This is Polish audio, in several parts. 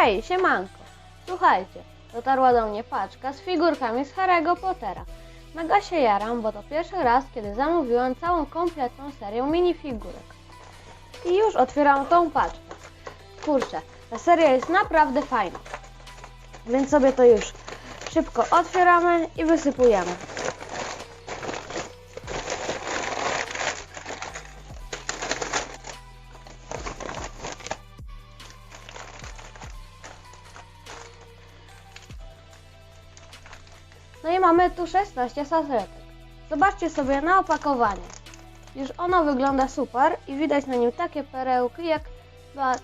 Hej, siemanko! Słuchajcie, dotarła do mnie paczka z figurkami z Harry'ego Pottera. Mega się jaram, bo to pierwszy raz, kiedy zamówiłam całą kompletną serię minifigurek. I już otwieram tą paczkę. Kurczę, ta seria jest naprawdę fajna. Więc sobie to już szybko otwieramy i wysypujemy. No i mamy tu 16 saszetek. Zobaczcie sobie na opakowanie. Już ono wygląda super i widać na nim takie perełki jak Bea-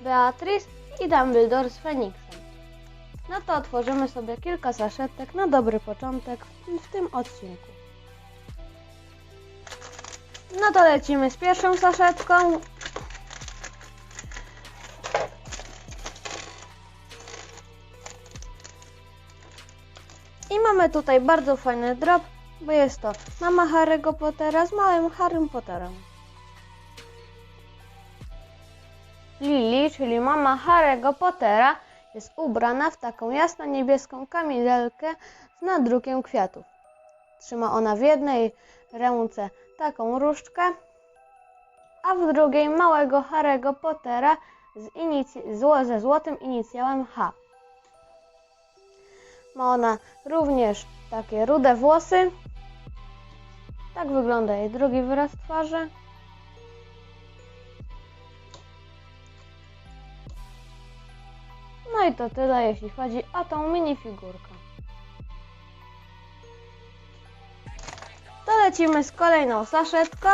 Beatrice i Dumbledore z Feniksem. No to otworzymy sobie kilka saszetek na dobry początek w tym odcinku. No to lecimy z pierwszą saszetką. Mamy tutaj bardzo fajny drop, bo jest to mama Harry'ego Pottera z małym Harrym Potterem. Lily, czyli mama Harry'ego Pottera, jest ubrana w taką jasno-niebieską kamizelkę z nadrukiem kwiatów. Trzyma ona w jednej ręce taką różdżkę, a w drugiej małego Harry'ego Pottera z inic- ze złotym inicjałem H. Ma ona również takie rude włosy. Tak wygląda jej drugi wyraz twarzy. No i to tyle, jeśli chodzi o tą minifigurkę. To lecimy z kolejną saszetką.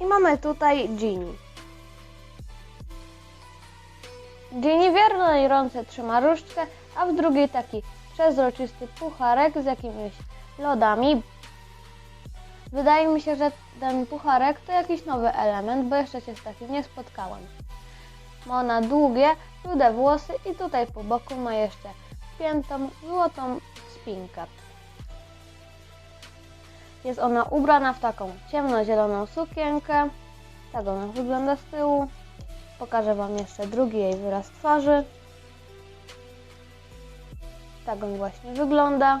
I mamy tutaj Ginny. Ginny w jednej ręce trzyma różdżkę, a w drugiej taki przezroczysty pucharek z jakimiś lodami. Wydaje mi się, że ten pucharek to jakiś nowy element, bo jeszcze się z takim nie spotkałam. Ma ona długie, rude włosy i tutaj po boku ma jeszcze spiętą złotą spinkę. Jest ona ubrana w taką ciemnozieloną sukienkę. Tak ona wygląda z tyłu. Pokażę Wam jeszcze drugi jej wyraz twarzy. Tak on właśnie wygląda.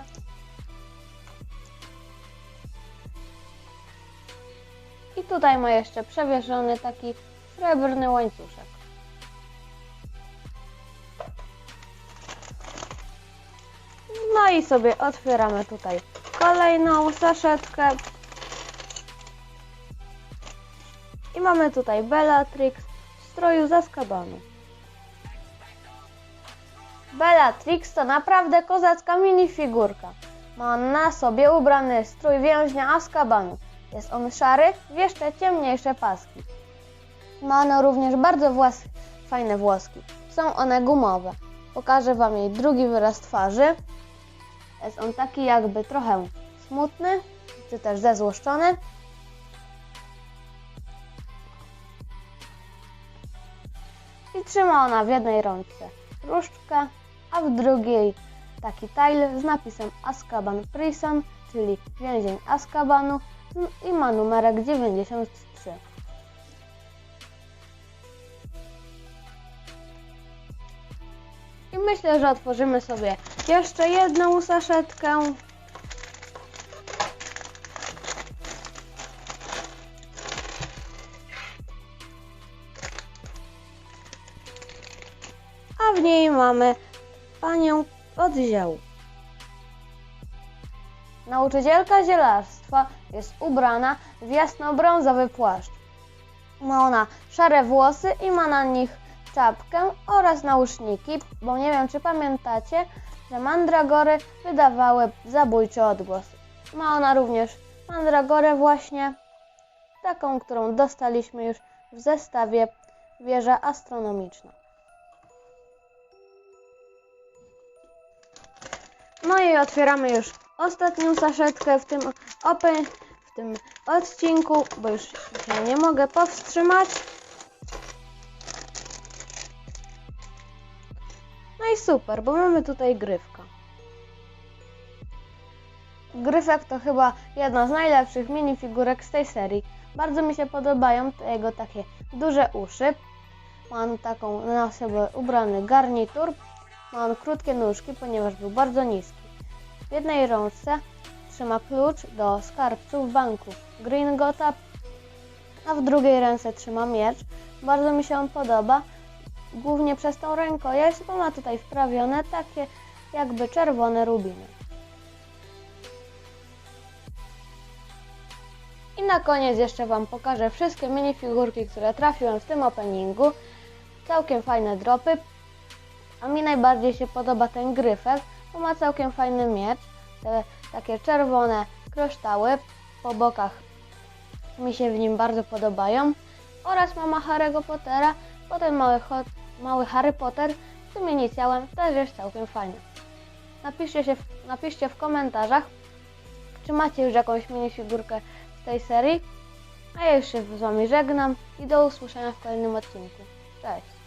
I tutaj ma jeszcze przewieszony taki srebrny łańcuszek. No i sobie otwieramy tutaj kolejną saszetkę. I mamy tutaj Bellatrix w stroju z Azkabanu. Bellatrix to naprawdę kozacka minifigurka. Ma na sobie ubrany strój więźnia Azkabanu. Jest on szary, w jeszcze ciemniejsze paski. Ma ona również bardzo fajne włoski. Są one gumowe. Pokażę Wam jej drugi wyraz twarzy. Jest on taki jakby trochę smutny, czy też zezłoszczony. I trzyma ona w jednej rączce różdżkę, a w drugiej taki tile z napisem Azkaban Prison, czyli więzień Azkabanu i ma numerek 93. I myślę, że otworzymy sobie jeszcze jedną saszetkę. A w niej mamy panią od zioł. Nauczycielka zielarstwa jest ubrana w jasno-brązowy płaszcz. Ma ona szare włosy i ma na nich czapkę oraz nauszniki, bo nie wiem czy pamiętacie, że mandragory wydawały zabójczy odgłos. Ma ona również mandragorę właśnie, taką, którą dostaliśmy już w zestawie wieża astronomiczna. No i otwieramy już ostatnią saszetkę w tym, open, w tym odcinku, bo już się nie mogę powstrzymać. I super, bo mamy tutaj grywka. Gryfek to chyba jedna z najlepszych minifigurek z tej serii. Bardzo mi się podobają te jego takie duże uszy. Ma on taką na sobie ubrany garnitur. Ma on krótkie nóżki, ponieważ był bardzo niski. W jednej rączce trzyma klucz do skarbców banku Green Gotha, a w drugiej ręce trzyma miecz. Bardzo mi się on podoba, głównie przez tą rękojeść, bo ma tutaj wprawione takie jakby czerwone rubiny. I na koniec jeszcze Wam pokażę wszystkie minifigurki, które trafiłem w tym openingu. Całkiem fajne dropy. A mi najbardziej się podoba ten gryfek, bo ma całkiem fajny miecz. Te takie czerwone kryształy po bokach mi się w nim bardzo podobają. Oraz mama Harry'ego Pottera, bo ten mały, ho- mały Harry Potter z tym inicjałem też jest całkiem fajny. Napiszcie, się w, napiszcie w komentarzach, czy macie już jakąś minifigurkę z tej serii. A ja już się z Wami żegnam i do usłyszenia w kolejnym odcinku. Cześć!